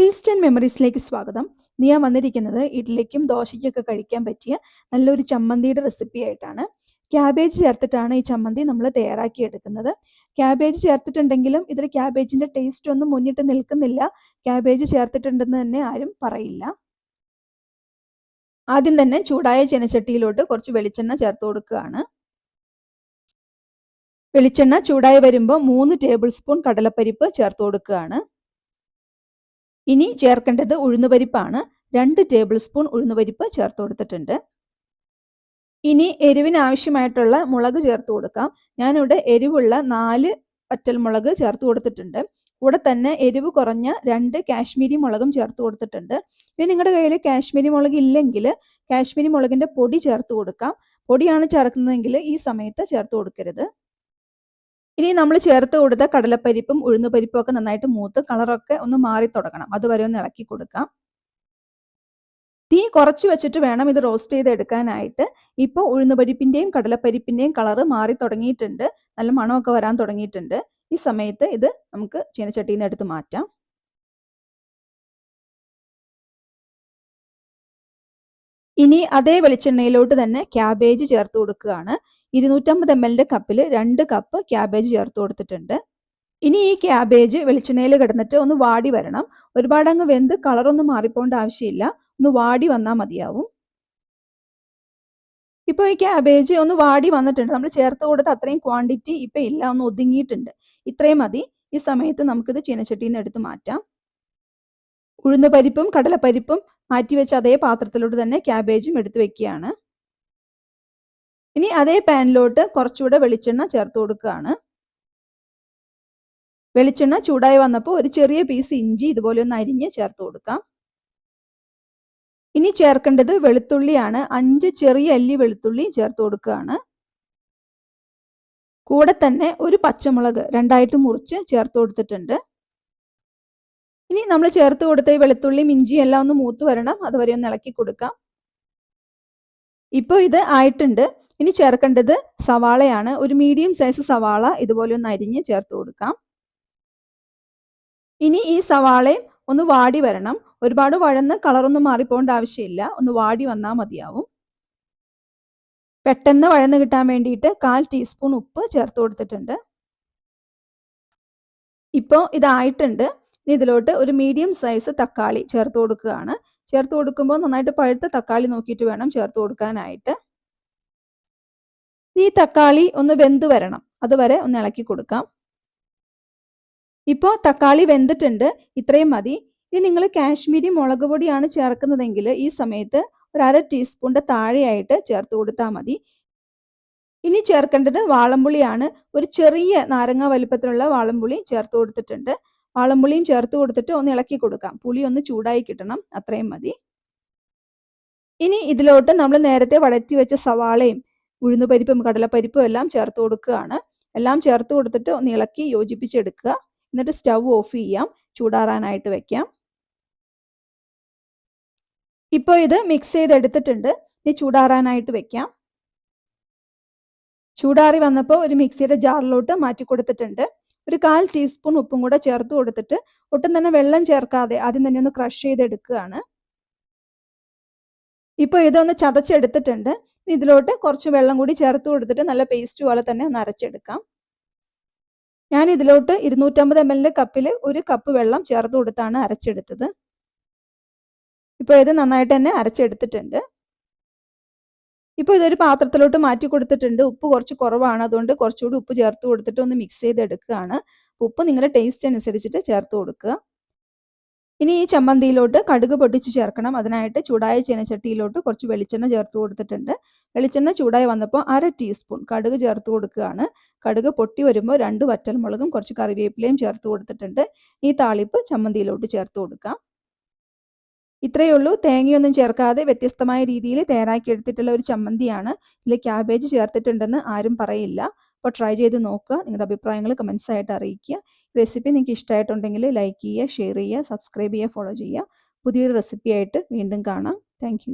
Taste and മെമ്മറീസിലേക്ക് സ്വാഗതം. ഇന്ന് ഞാൻ വന്നിരിക്കുന്നത് ഇഡ്ഡലിക്കും ദോശയ്ക്കൊക്കെ കഴിക്കാൻ പറ്റിയ നല്ലൊരു ചമ്മന്തിയുടെ റെസിപ്പി ആയിട്ടാണ്. ക്യാബേജ് ചേർത്തിട്ടാണ് ഈ ചമ്മന്തി നമ്മൾ തയ്യാറാക്കി എടുക്കുന്നത്. ക്യാബേജ് ചേർത്തിട്ടുണ്ടെങ്കിലും ഇതിൽ ക്യാബേജിന്റെ ടേസ്റ്റ് ഒന്നും മുന്നിട്ട് നിൽക്കുന്നില്ല. ക്യാബേജ് ചേർത്തിട്ടുണ്ടെന്ന് തന്നെ ആരും പറയില്ല. ആദ്യം തന്നെ ചൂടായ ചെനച്ചട്ടിയിലോട്ട് കുറച്ച് വെളിച്ചെണ്ണ ചേർത്ത് കൊടുക്കുകയാണ്. വെളിച്ചെണ്ണ ചൂടായി വരുമ്പോൾ മൂന്ന് ടേബിൾ സ്പൂൺ കടലപ്പരിപ്പ് ചേർത്ത് കൊടുക്കുകയാണ്. ഇനി ചേർക്കേണ്ടത് ഉഴുന്നുപരിപ്പാണ്. രണ്ട് ടേബിൾ സ്പൂൺ ഉഴുന്നുപരിപ്പ് ചേർത്ത് കൊടുത്തിട്ടുണ്ട്. ഇനി എരിവിന് ആവശ്യമായിട്ടുള്ള മുളക് ചേർത്ത് കൊടുക്കാം. ഞാനിവിടെ എരിവുള്ള നാല് വറ്റൽമുളക് ചേർത്ത് കൊടുത്തിട്ടുണ്ട്. കൂടെ തന്നെ എരിവ് കുറഞ്ഞ രണ്ട് കാശ്മീരി മുളകും ചേർത്ത് കൊടുത്തിട്ടുണ്ട്. ഇനി നിങ്ങളുടെ കയ്യിൽ കാശ്മീരി മുളക് ഇല്ലെങ്കിൽ കാശ്മീരി മുളകിന്റെ പൊടി ചേർത്ത് കൊടുക്കാം. പൊടിയാണ് ചേർക്കുന്നതെങ്കിൽ ഈ സമയത്ത് ചേർത്ത് കൊടുക്കരുത്. ഇനി നമ്മൾ ചേർത്ത് കൊടുത്ത കടലപ്പരിപ്പും ഉഴുന്നുപരിപ്പും ഒക്കെ നന്നായിട്ട് മൂത്ത് കളറൊക്കെ ഒന്ന് മാറി തുടങ്ങണം. അതുവരെ ഒന്ന് ഇളക്കി കൊടുക്കാം. തീ കുറച്ച് വെച്ചിട്ട് വേണം ഇത് റോസ്റ്റ് ചെയ്ത് എടുക്കാനായിട്ട്. ഇപ്പോൾ ഉഴുന്നുപരിപ്പിന്റെയും കടലപ്പരിപ്പിന്റെയും കളറ് മാറി തുടങ്ങിയിട്ടുണ്ട്. നല്ല മണമൊക്കെ വരാൻ തുടങ്ങിയിട്ടുണ്ട്. ഈ സമയത്ത് ഇത് നമുക്ക് ചീനച്ചട്ടിയിൽ നിന്ന് എടുത്ത് മാറ്റാം. ഇനി അതേ വെളിച്ചെണ്ണയിലോട്ട് തന്നെ ക്യാബേജ് ചേർത്ത് കൊടുക്കുകയാണ്. ഇരുന്നൂറ്റമ്പത് എം എല്ലിന്റെ കപ്പിൽ രണ്ട് കപ്പ് ക്യാബേജ് ചേർത്ത് കൊടുത്തിട്ടുണ്ട്. ഇനി ഈ ക്യാബേജ് വെളിച്ചെണ്ണയിൽ കിടന്നിട്ട് ഒന്ന് വാടി വരണം. ഒരുപാട് അങ്ങ് വെന്ത് കളറൊന്നും മാറിപ്പോണ്ട ആവശ്യമില്ല. ഒന്ന് വാടി വന്നാൽ മതിയാവും. ഇപ്പോൾ ഈ ക്യാബേജ് ഒന്ന് വാടി വന്നിട്ടുണ്ട്. നമ്മൾ ചേർത്ത് കൊടുത്ത അത്രയും ക്വാണ്ടിറ്റി ഇപ്പം ഇല്ല ഒന്ന് ഒതുങ്ങിയിട്ടുണ്ട്. ഇത്രയും മതി. ഈ സമയത്ത് നമുക്കിത് ചീനച്ചട്ടിയിൽ നിന്ന് എടുത്ത് മാറ്റാം. ഉഴുന്ന് പരിപ്പും കടലപ്പരിപ്പും മാറ്റി വെച്ച അതേ പാത്രത്തിലോട്ട് തന്നെ ക്യാബേജും എടുത്തു വെക്കുകയാണ്. ഇനി അതേ പാനിലോട്ട് കുറച്ചുകൂടെ വെളിച്ചെണ്ണ ചേർത്ത് കൊടുക്കുകയാണ്. വെളിച്ചെണ്ണ ചൂടായി വന്നപ്പോൾ ഒരു ചെറിയ പീസ് ഇഞ്ചി ഇതുപോലെ ഒന്ന് അരിഞ്ഞ് ചേർത്ത് കൊടുക്കാം. ഇനി ചേർക്കേണ്ടത് വെളുത്തുള്ളിയാണ്. അഞ്ച് ചെറിയ അല്ലി വെളുത്തുള്ളി ചേർത്ത് കൊടുക്കുകയാണ്. കൂടെ തന്നെ ഒരു പച്ചമുളക് രണ്ടായിട്ട് മുറിച്ച് ചേർത്ത് കൊടുത്തിട്ടുണ്ട്. ഇനി നമ്മൾ ചേർത്ത് കൊടുത്ത ഈ വെളുത്തുള്ളിയും ഇഞ്ചിയും എല്ലാം ഒന്ന് മൂത്ത് വരണം. അതുവരെ ഒന്ന് ഇളക്കി കൊടുക്കാം. ഇപ്പോൾ ഇത് ആയിട്ടുണ്ട്. ഇനി ചേർക്കേണ്ടത് സവാളയാണ്. ഒരു മീഡിയം സൈസ് സവാള ഇതുപോലെ ഒന്ന് അരിഞ്ഞ് ചേർത്ത് കൊടുക്കാം. ഇനി ഈ സവാളയും ഒന്ന് വാടി വരണം. ഒരുപാട് വഴന്ന് കളറൊന്നും മാറിപ്പോകേണ്ട ആവശ്യമില്ല. ഒന്ന് വാടി വന്നാൽ മതിയാവും. പെട്ടെന്ന് വഴന്ന് കിട്ടാൻ വേണ്ടിയിട്ട് കാൽ ടീസ്പൂൺ ഉപ്പ് ചേർത്ത് കൊടുത്തിട്ടുണ്ട്. ഇപ്പോൾ ഇതായിട്ടുണ്ട് ഇനി ഇതിലോട്ട് ഒരു മീഡിയം സൈസ് തക്കാളി ചേർത്ത് കൊടുക്കുകയാണ്. ചേർത്ത് കൊടുക്കുമ്പോൾ നന്നായിട്ട് പഴുത്ത തക്കാളി നോക്കിയിട്ട് വേണം ചേർത്ത് കൊടുക്കാനായിട്ട്. ഈ തക്കാളി ഒന്ന് വെന്ത് വരണം. അതുവരെ ഒന്ന് ഇളക്കി കൊടുക്കാം. ഇപ്പോൾ തക്കാളി വെന്തിട്ടുണ്ട്. ഇത്രയും മതി. ഇനി നിങ്ങൾ കാശ്മീരി മുളക് പൊടിയാണ് ചേർക്കുന്നതെങ്കിൽ ഈ സമയത്ത് ഒരു അര ടീസ്പൂണിന്റെ താഴെയായിട്ട് ചേർത്ത് കൊടുത്താൽ മതി. ഇനി ചേർക്കേണ്ടത് വാളംപുളിയാണ്. ഒരു ചെറിയ നാരങ്ങ വലുപ്പത്തിലുള്ള വാളംപുളി ചേർത്ത് കൊടുത്തിട്ടുണ്ട്. വാളംപുളിയും ചേർത്ത് കൊടുത്തിട്ട് ഒന്ന് ഇളക്കി കൊടുക്കാം. പുളി ഒന്ന് ചൂടായി കിട്ടണം. അത്രയും മതി. ഇനി ഇതിലോട്ട് നമ്മൾ നേരത്തെ വഴറ്റി വെച്ച സവാളയും ഉഴുന്നുപരിപ്പും കടലപ്പരിപ്പും എല്ലാം ചേർത്ത് കൊടുക്കുകയാണ്. എല്ലാം ചേർത്ത് കൊടുത്തിട്ട് ഒന്ന് ഇളക്കി യോജിപ്പിച്ചെടുക്കുക. എന്നിട്ട് സ്റ്റവ് ഓഫ് ചെയ്യാം. ചൂടാറാനായിട്ട് വെക്കാം. ഇപ്പോൾ ഇത് മിക്സ് ചെയ്തെടുത്തിട്ടുണ്ട്. ഇനി ചൂടാറാനായിട്ട് വെക്കാം. ചൂടാറി വന്നപ്പോൾ ഒരു മിക്സിയുടെ ജാറിലോട്ട് മാറ്റി കൊടുത്തിട്ടുണ്ട്. ഒരു കാൽ ടീസ്പൂൺ ഉപ്പും കൂടെ ചേർത്ത് കൊടുത്തിട്ട് ഒട്ടും തന്നെ വെള്ളം ചേർക്കാതെ ആദ്യം തന്നെ ഒന്ന് ക്രഷ് ചെയ്തെടുക്കുകയാണ്. ഇപ്പോൾ ഇതൊന്ന് ചതച്ചെടുത്തിട്ടുണ്ട്. ഇതിലോട്ട് കുറച്ച് വെള്ളം കൂടി ചേർത്ത് കൊടുത്തിട്ട് നല്ല പേസ്റ്റ് പോലെ തന്നെ ഒന്ന് അരച്ചെടുക്കാം. ഞാൻ ഇതിലോട്ട് ഇരുന്നൂറ്റമ്പത് എം എല്ലിന്റെ കപ്പിൽ ഒരു കപ്പ് വെള്ളം ചേർത്ത് കൊടുത്താണ് അരച്ചെടുത്തത്. ഇപ്പോൾ ഇത് നന്നായിട്ട് തന്നെ അരച്ചെടുത്തിട്ടുണ്ട്. ഇപ്പോൾ ഇതൊരു പാത്രത്തിലോട്ട് മാറ്റി കൊടുത്തിട്ടുണ്ട്. ഉപ്പ് കുറച്ച് കുറവാണ്. അതുകൊണ്ട് കുറച്ചുകൂടി ഉപ്പ് ചേർത്ത് കൊടുത്തിട്ട് ഒന്ന് മിക്സ് ചെയ്തെടുക്കുകയാണ്. ഉപ്പ് നിങ്ങളുടെ ടേസ്റ്റ് അനുസരിച്ചിട്ട് ചേർത്ത് കൊടുക്കുക. ഇനി ഈ ചമ്മന്തിയിലോട്ട് കടുക് പൊട്ടിച്ച് ചേർക്കണം. അതിനായിട്ട് ചൂടായ ചീനച്ചട്ടിയിലോട്ട് കുറച്ച് വെളിച്ചെണ്ണ ചേർത്ത് കൊടുത്തിട്ടുണ്ട്. വെളിച്ചെണ്ണ ചൂടായി വന്നപ്പോൾ അര ടീസ്പൂൺ കടുക് ചേർത്ത് കൊടുക്കുകയാണ്. കടുക് പൊട്ടി വരുമ്പോൾ രണ്ട് വറ്റൽമുളകും കുറച്ച് കറിവേപ്പിലയും ചേർത്ത് കൊടുത്തിട്ടുണ്ട്. ഈ താളിപ്പ് ചമ്മന്തിയിലോട്ട് ചേർത്ത് കൊടുക്കാം. ഇത്രയേ ഉള്ളൂ. തേങ്ങയൊന്നും ചേർക്കാതെ വ്യത്യസ്തമായ രീതിയിൽ തയ്യാറാക്കി എടുത്തിട്ടുള്ള ഒരു ചമ്മന്തിയാണ് ഇതിൽ ക്യാബേജ് ചേർത്തിട്ടുണ്ടെന്ന് ആരും പറയില്ല. അപ്പോൾ ട്രൈ ചെയ്ത് നോക്കുക. നിങ്ങളുടെ അഭിപ്രായങ്ങൾ കമൻസ് ആയിട്ട് അറിയിക്കുക. റെസിപ്പി നിങ്ങൾക്ക് ഇഷ്ടമായിട്ടുണ്ടെങ്കിൽ ലൈക്ക് ചെയ്യുക ഷെയർ ചെയ്യുക സബ്സ്ക്രൈബ് ചെയ്യുക ഫോളോ ചെയ്യുക. പുതിയൊരു റെസിപ്പി ആയിട്ട് വീണ്ടും കാണാം. താങ്ക്